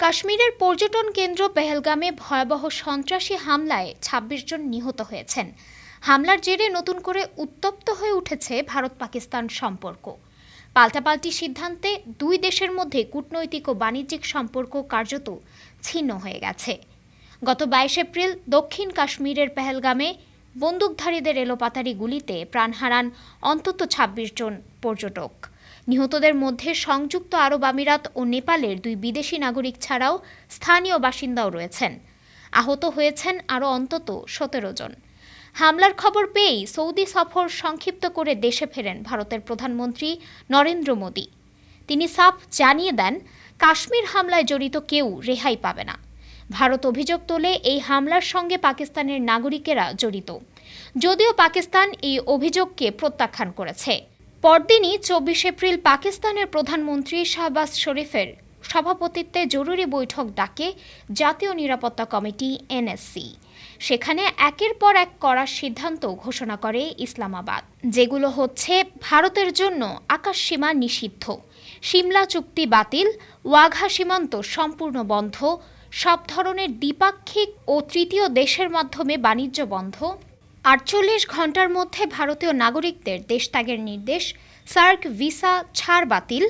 কাশ্মীরের পর্যটন কেন্দ্র পেহেলগামে ভয়াবহ সন্ত্রাসী হামলায় ২৬ জন নিহত হয়েছেন। হামলার জেরে নতুন করে উত্তপ্ত হয়ে উঠেছে ভারত পাকিস্তান সম্পর্ক। পাল্টাপাল্টি সিদ্ধান্তে দুই দেশের মধ্যে কূটনৈতিক ও বাণিজ্যিক সম্পর্ক কার্যত ছিন্ন হয়ে গেছে। গত বাইশ এপ্রিল দক্ষিণ কাশ্মীরের পেহেলগামে বন্দুকধারীদের এলোপাতারি গুলিতে প্রাণ হারান অন্তত ২৬ জন পর্যটক। নিহতদের মধ্যে সংযুক্ত আরব আমিরাত ও নেপালের দুই বিদেশি নাগরিক ছাড়াও স্থানীয় বাসিন্দাও রয়েছেন। আহত হয়েছেন আরও অন্তত সতেরো জন। হামলার খবর পেয়েই সৌদি সফর সংক্ষিপ্ত করে দেশে ফেরেন ভারতের প্রধানমন্ত্রী নরেন্দ্র মোদী। তিনি সাফ জানিয়ে দেন, কাশ্মীর হামলায় জড়িত কেউ রেহাই পাবে না। ভারত অভিযোগ তোলে, এই হামলার সঙ্গে পাকিস্তানের নাগরিকেরা জড়িত। যদিও পাকিস্তান এই অভিযোগকে প্রত্যাখ্যান করেছে। পরদিনই চব্বিশ এপ্রিল পাকিস্তানের প্রধানমন্ত্রী শাহবাজ শরীফের সভাপতিত্বে জরুরি বৈঠক ডাকে জাতীয় নিরাপত্তা কমিটি, এনএসসি। সেখানে একের পর এক করার সিদ্ধান্ত ঘোষণা করে ইসলামাবাদ, যেগুলো হচ্ছে ভারতের জন্য আকাশসীমা নিষিদ্ধ, সিমলা চুক্তি বাতিল, ওয়াঘা সীমান্ত সম্পূর্ণ বন্ধ, সব ধরনের দ্বিপাক্ষিক ও তৃতীয় দেশের মাধ্যমে বাণিজ্য বন্ধ আটচল্লিশ ঘণ্টার মধ্যে ভারতীয় নাগরিকদের দেশত্যাগের নির্দেশ, সার্ক ভিসা ছাড় বাতিল,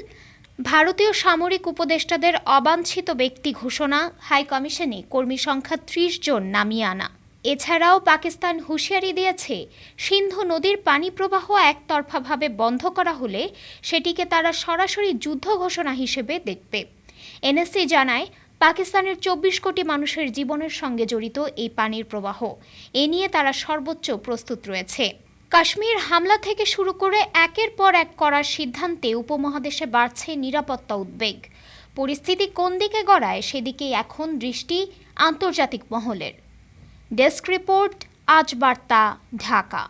ভারতীয় সামরিক উপদেষ্টাদের অবাঞ্ছিত ব্যক্তি ঘোষণা হাই কমিশনে কর্মী সংখ্যা ত্রিশ জন নামিয়ে আনা। এছাড়াও পাকিস্তান হুঁশিয়ারি দিয়েছে, সিন্ধু নদীর পানি প্রবাহ একতরফাভাবে বন্ধ করা হলে সেটিকে তারা সরাসরি যুদ্ধ ঘোষণা হিসেবে দেখবে। এনএসসি জানায় পাকিস্তানের চব্বিশ কোটি মানুষের জীবনের সঙ্গে জড়িত এই পানির প্রবাহ। এ নিয়ে তারা সর্বোচ্চ প্রস্তুত রয়েছে। কাশ্মীর হামলা থেকে শুরু করে একের পর এক করার সিদ্ধান্তে উপমহাদেশে বাড়ছে নিরাপত্তা উদ্বেগ। পরিস্থিতি কোন দিকে গড়ায় সেদিকেই এখন দৃষ্টি আন্তর্জাতিক মহলের। ডেস্ক রিপোর্ট, আজ বার্তা, ঢাকা।